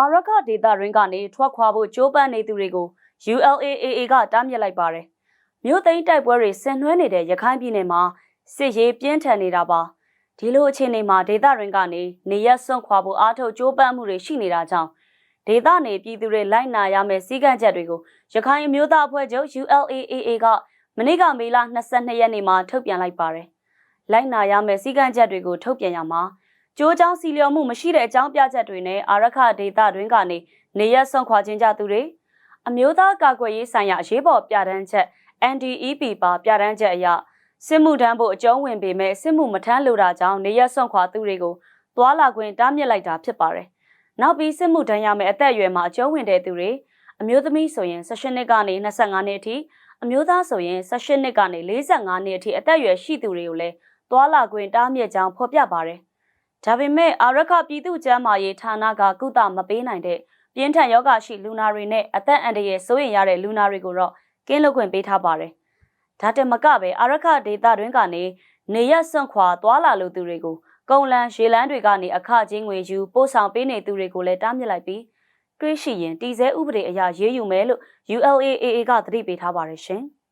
အာရခဒေတာရင်းကနေထွက်ခွာဖို့ကြိုးပမ်းနေသူတွေကို ULAAA ကတားမြစ်လိုက်ပါတယ်။မြို့သိမ်းတိုက်ပွဲတွေဆင်နွှဲနေတဲ့ရခိုင်ပြည်နယ်မှာစစ်ရေးပြင်းထန်နေတာပါ။ဒီလိုအခြေအနေမှာဒေတာရင်းကနေနေရက်စွန့်ခွာဖို့အားထုတ်ကြိုးပမ်းမှုတွေရှိနေတာကြောင့်ဒေတာနေပြည်သူတွေလိုက်နာရမယ့်စည်းကမ်းချက်တွေကိုရခိုင်အမျိုးသားအဖွဲ့ချုပ် ULAAA ကမနေ့ကမေလ22ရက်နေ့မှာထုတ်ပြန်လိုက်ပါတယ်။လိုက်နာရမယ့်စည်းကမ်းချက်တွေကိုထုတ်ပြန်ရမှာ ကျိုးချောင်းစီလျော်မှုမရှိတဲ့အကြောင်းပြချက်တွေနဲ့အာရခဒေတာတွင်ကနေနေရက်ဆွန့်ခွာခြင်းကြသူတွေအမျိုးသားကာကွယ်ရေးဆိုင်ရာအရေးပေါ်ပြဋ္ဌာန်းချက် NDEP ပါပြဋ္ဌာန်းချက်အရစစ်မှုထမ်းဖို့အကျုံးဝင်ပေမဲ့စစ်မှုမထမ်းလိုတာကြောင့်နေရက်ဆွန့်ခွာသူတွေကိုသွာလာခွင့်တားမြစ်လိုက်တာဖြစ်ပါတယ်။နောက်ပြီးစစ်မှုထမ်းရမယ့်အသက်အရွယ်မှာအကျုံးဝင်တဲ့သူတွေအမျိုးသမီးဆိုရင်18နှစ်ကနေ25နှစ်အထိအမျိုးသားဆိုရင်18နှစ်ကနေ45နှစ်အထိအသက်အရွယ်ရှိသူတွေကိုလည်းသွာလာခွင့်တားမြစ်ကြောင်းဖော်ပြပါတယ်။ ဒါပေမဲ့အာရခပြည်သူ့ကျန်းမာရေးဌာနကကုသမပေးနိုင်တဲ့ပြင်းထန်ယောဂရှိလူနာတွေနဲ့အသက်အန္တရာယ်စိုးရိမ်ရတဲ့လူနာတွေကိုတော့ကင်းလွတ်ခွင့်ပေးထားပါတယ်။ဒါတက်မကပဲအာရခဒေတာတွင်ကနေနေရက်စွန့်ခွာသွာလာလိုသူတွေကိုကုံလန်ရေလန်းတွေကနေအခချင်းငွေယူပို့ဆောင်ပေးနေသူတွေကိုလည်းတားမြစ်လိုက်ပြီးတွေးရှိရင်တည်ဆဲဥပဒေအရရေးယူမယ်လို့ ULAAA ကသတိပေးထားပါတယ်ရှင်။